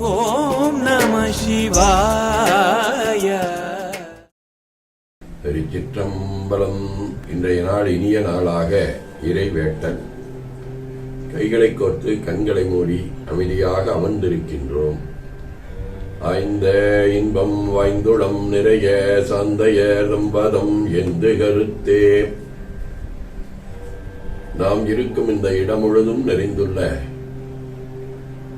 ஓம் நம சிவாய. திருச்சிற்றம்பலம் இன்றைய நாள் இனிய நாளாக இறைவேட்டல். கைகளை கோர்த்து கண்களை மூடி அமைதியாக அமர்ந்திருக்கின்றோம். ஆய்ந்த இன்பம் வாய்ந்துளம் நிறைய சந்தைய நம்பதம் என்று கருத்தே? நாம் இருக்கும் இந்த இடம் முழுதும் நிறைந்துள்ள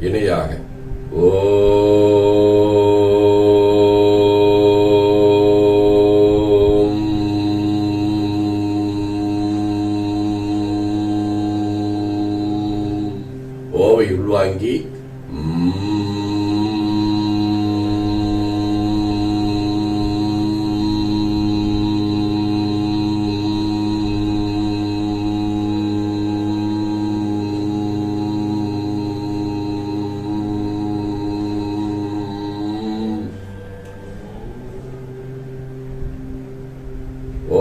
இணையாக. ஓ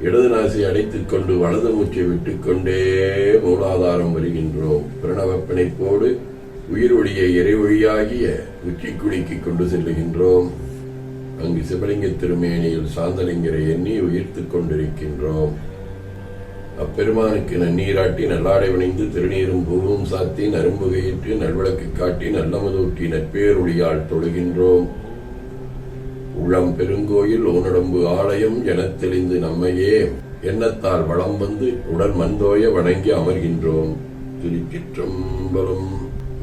இடது நாசி அடைத்துக் கொண்டு வலது மூச்சை விட்டுக்கொண்டே மூலாதாரம் வருகின்றோம். பிரணவ பிணைப்போடு உயிர் ஒளியை இறைவழியாகிய உச்சி கொண்டு செல்லுகின்றோம். அங்கு சிவலிங்க திருமேனியில் சாந்தலிங்கரை எண்ணி உயிர்த்துக் கொண்டிருக்கின்றோம். அப்பெருமானுக்கு நன்னீராட்டி நல்லாடை வணிந்து திருநீரும் பூவும் சாத்தி நரும்புகையிட்டு நல்விளக்கு காட்டி நல்லமதூட்டி நற்பேரொழியால் தொழுகின்றோம். உள்ளம் பெருங்கோயில் ஓனடம்பு ஆலயம் எனத் தெளிந்து நம்மையே. எண்ணத்தால் வளம் வந்து உடல் மந்தோய வணங்கி அமர்கின்றோம். திருச்சிற்றம்பலம்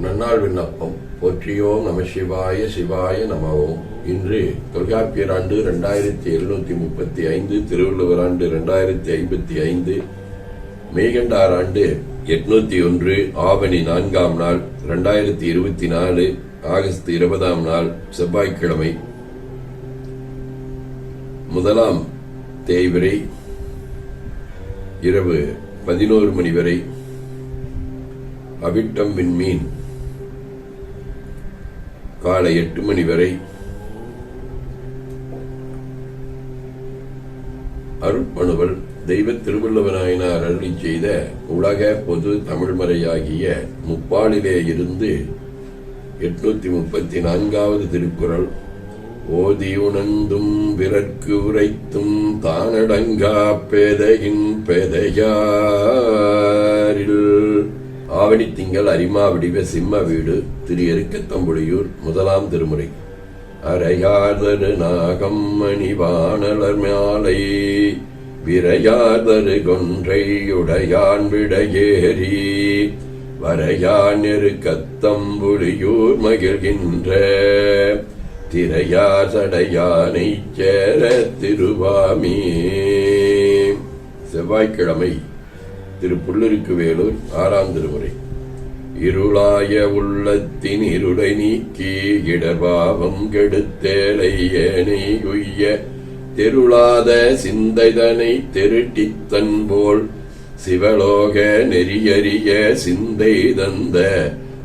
நன்னாள் விண்ணப்பம். போற்றியோம் நம சிவாய சிவாய நமவோம் இன்று தொல்காப்பியர் ஆண்டு இரண்டாயிரத்தி எழுநூத்தி முப்பத்தி ஐந்து திருவள்ளுவர் ஆண்டு இரண்டாயிரத்தி ஐம்பத்தி ஐந்து மெய்கண்டார் ஆண்டு எட்நூத்தி ஒன்று ஆவணி நான்காம் நாள் இரண்டாயிரத்தி இருபத்தி நாலு ஆகஸ்ட் இருபதாம் நாள் செவ்வாய்க்கிழமை முதலாம் தேய்வரை இரவு பதினோரு மணி வரை அவிட்டம் விண்மீன் காலை எட்டு மணி வரை அருட்பணுவல் தெய்வ திருவள்ளுவநாயனார் அருளி செய்த உலக பொது தமிழ்மறையாகிய முப்பாலிலே இருந்து எட்நூத்தி முப்பத்தி நான்காவது திருக்குறள் ஓதி உணர்ந்தும் பிறர்க்கு உரைத்தும் தானடங்கா பேதையின் பேதையாரில். ஆவணி திங்கள் அரிமா சிம்ம வீடு திரு எருக்கத்தம்புலியூர் முதலாம் திருமுறை. அரையாதரு நாகம் மணிவானலர் மாலை விரையாதரு கொன்றையுடையான் விடையேறி. வரையான் எருக்கத்தம்புலியூர் மகிழ்கின்ற. திரையார் சடையானை சேர திருவாமி. செவ்வாய்க்கிழமை திரு புல்லிருக்கு வேலூர் ஆறாம் திருமுறை. இருளாய உள்ளத்தின் இருளை நீக்கி இடர்பாவம் கெடுத்தேலை ஏனை உய்ய தெருளாத சிந்தைதனை திருட்டித் தன்போல் சிவலோக நெறியறிய சிந்தை தந்த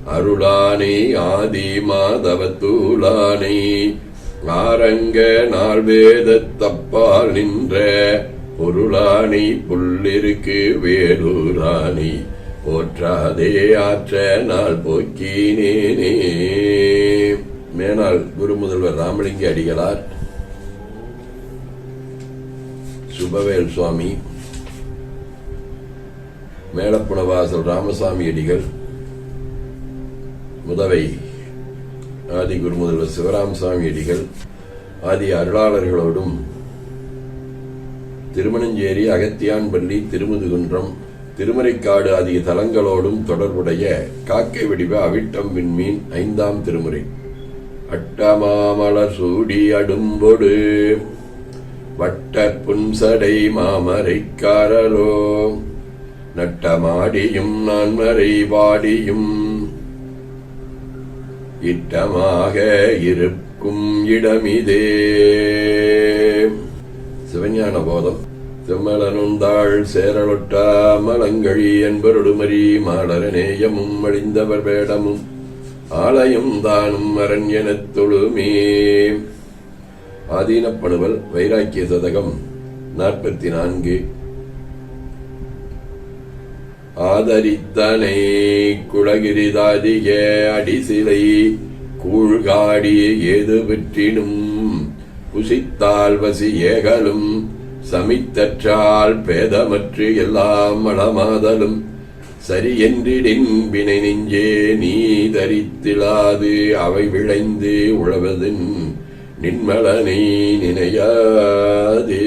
அருளானை ஆதி மாதவத்தூளானை ஆரங்க நாள் வேதத் தப்பால் நின்ற பொருளானை புல்லிருக்கு வேலூரானை போற்றாதே ஆற்ற நாள் போக்கினேனே. மேனாள் குரு முதல்வர் ராமலிங்க அடிகளார் சுபவேல் சுவாமி மேலப்புணவாசல் ராமசாமி அடிகள் முதவை ஆதி குருமுதல்வர் சிவராமசாமி அடிகள் ஆதி அருளாளர்களோடும் திருமணஞ்சேரி அகத்தியான்பள்ளி திருமுதுகுன்றம் திருமறைக்காடு ஆகிய தலங்களோடும் தொடர்புடைய காக்கை வடிவ அவிட்டம் விண்மீன் ஐந்தாம் திருமுறை. அட்டமாமலர் சூடி அடும்பொடு வட்ட புன்சடை மாமரைக்காரலோ நட்டமாடியும் நான்மறை வாடியும் இட்டமாக இருக்கும் இடமிதே. சிவஞான போதம். செம்மலனுந்தாள் சேரலொட்டா மலங்கழி என்பருடுமரி மாடரநேயமும் அழிந்தவர் வேடமும். ஆலயம் தானும் அரண்யனத் தொழுமே. ஆதீனப்படுவல் வைராக்கிய சதகம் நாற்பத்தி நான்கு. ஆதரித்தனை குலகிரிதாதிக அடிசிலை கூழ்காடி ஏது பெற்றினும் புசித்தால் வசி ஏகலும் சமித்தற்றால் பேதமற்று எல்லாம் மளமாதலும் சரி என்றிடின் வினை நெஞ்சே நீ தரித்திலாது அவை விளைந்து உழவதின் நின்மலனை நினையாதே.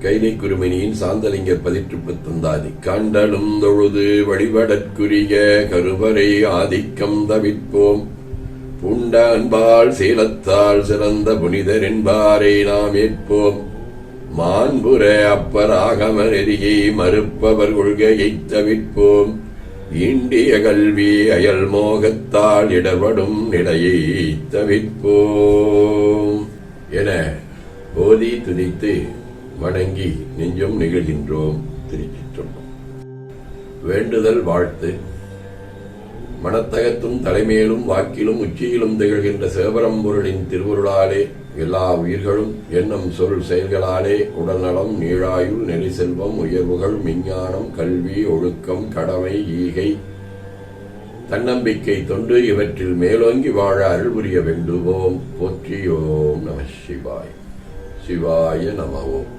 கைலை குருமணியின் சாந்தலிங்கர் பதிற்றுப்பு தந்தாதி காண்டலும் தொழுது வழிபடற்குரிய கருவறை ஆதிக்கம் தவிர்ப்போம். புண்ட அன்பால் சீலத்தால் சிறந்த புனிதர் என்பாரை நாம் ஏற்போம். மாண்புற அப்பர் ஆகம நெறியை மறுப்பவர் கொள்கையை தவிர்ப்போம். இந்திய கல்வி அயல் மோகத்தால் இடப்படும் நிலையை தவிர்ப்போம். என போதி துதித்து வணங்கி நெஞ்சம் நிகழ்கின்றோம் திருச்சிற்றம்பலம். வேண்டுதல் வாழ்த்து. மனத்தகத்தும் தலைமையிலும் வாக்கிலும் உச்சியிலும் திகழ்கின்ற சிவபரம்பொருளின் திருவருளாலே எல்லா உயிர்களும் எண்ணம் சொல் செயல்களாலே உடல்நலம் நீழாயுள் நெறி செல்வம் உயர்வுகள் விஞ்ஞானம் கல்வி ஒழுக்கம் கடமை ஈகை தன்னம்பிக்கை தொண்டு இவற்றில் மேலோங்கி வாழ அருள் புரிய வேண்டுவோம். போற்றியோம் நம சிவாய். சிவாய நமவோம்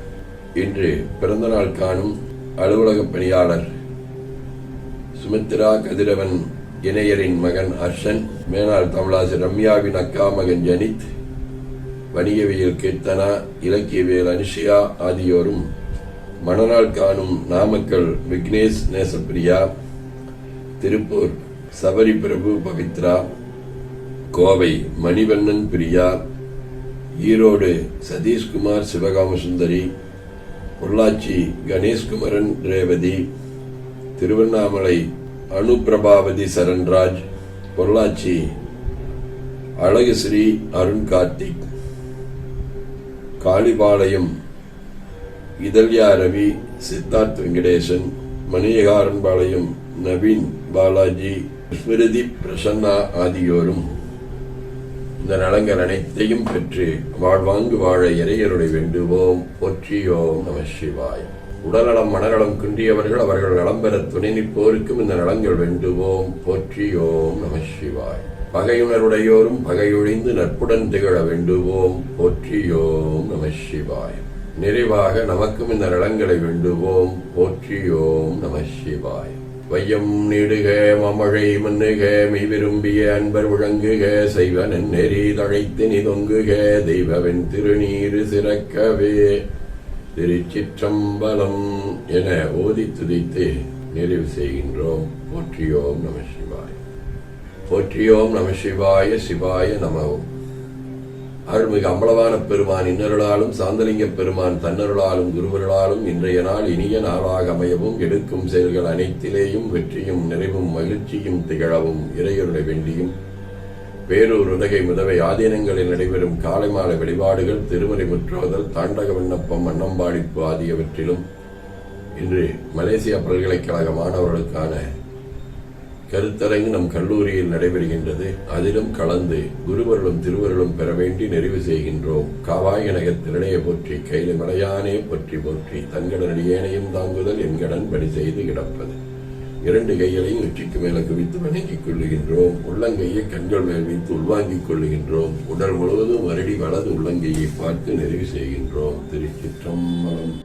இன்று பிறந்தநாள் காணும் அலுவலக பணியாளர் சுமித்ரா கதிரவன் இணையரின் மகன் ஹர்ஷன் மேனாள் தமிழாசிரியர் ரம்யாவின் அக்கா மகன் ஜனித் வணிகவியல் கீர்த்தனா இலக்கியவியல் அனுஷியா ஆகியோரும் மணநாள் காணும் நாமக்கல் விக்னேஷ் நேசப்பிரியா திருப்பூர் சபரி பிரபு பவித்ரா கோவை மணிவண்ணன் பிரியா ஈரோடு சதீஷ்குமார் சிவகாம சுந்தரி பொள்ளாச்சி கணேஷ்குமரன் ரேவதி திருவண்ணாமலை அனுபிரபாவதி சரண்ராஜ் பொள்ளாச்சி அழகுஸ்ரீ அருண் கார்த்திக் காளிபாளையம் இதழ்யா ரவி சித்தார்த் வெங்கடேசன் மணியகாரன்பாளையம் நவீன் பாலாஜி ஸ்மிருதி பிரசன்னா ஆகியோரும் இந்த நலங்கள் அனைத்தையும் பெற்று வாழ்வாங்கு வாழ இறையருளை வேண்டுவோம். போற்றியோம் நம சிவாய். உடல்நலம் மனநலம் குன்றியவர்கள் அவர்கள் நலம் பெற துணை நிற்போருக்கும் இந்த நலங்கள் வேண்டுவோம். போற்றியோம் நம சிவாய். பகையுணருடையோரும் பகையொழிந்து நட்புடன் திகழ வேண்டுவோம். போற்றியோம் நம சிவாய். நிறைவாக நமக்கும் இந்த நலங்களை வேண்டுவோம். போற்றியோம் நம சிவாய். வையம் நீடுக மமழை மண்ணுக மெய் விரும்பிய அன்பர் விளங்குக செய்வன் நெறி தழைத்து நிதொங்குக தெய்வவன் திருநீறு சிறக்கவே. திருச்சிற்றம்பலம் என ஓதி துதித்து நிறைவு செய்கின்றோம். போற்றியோம் நம சிவாய். போற்றியோம் நம சிவாய சிவாய நமவும் அருள்மிகு அம்பலவான பெருமான் இன்னருளாலும் சாந்தலிங்க பெருமான் தன்னருளாலும் குருவருளாலும் இன்றைய நாள் இனிய நாளாக அமையவும் எடுக்கும் செயல்கள் அனைத்திலேயும் வெற்றியும் நிறைவும் மகிழ்ச்சியும் திகழவும் இறையருளை வேண்டியும். பேரூர் உதகை முதவை ஆதீனங்களில் நடைபெறும் காலை மாலை வழிபாடுகள் திருமறை முற்றுவதல் தாண்டக விண்ணப்பம் அன்னம்பாடிப்பு ஆகியவற்றிலும் இன்று மலேசியா பல்கலைக்கழக மாணவர்களுக்கான கருத்தரங்கு நம் கல்லூரியில் நடைபெறுகின்றது. அதிலும் கலந்து குருவர்களும் திருவருளும் பெற வேண்டி நிறைவு செய்கின்றோம். காவாய நகர் திரணையை போற்றி கையில மலையானே போற்றி போற்றி தங்கடன் ஏனையும் தாங்குதல் என்கடன் பணி செய்து கிடப்பது. இரண்டு கைகளையும் உச்சிக்கு மேல குவித்து வணங்கிக் கொள்ளுகின்றோம். உள்ளங்கையை கண்கள் மேல் வைத்து உள்வாங்கிக் கொள்ளுகின்றோம். உடல் முழுவதும் வருடி வலது உள்ளங்கையை பார்த்து நிறைவு செய்கின்றோம். திருச்சிற்றம்பலம்.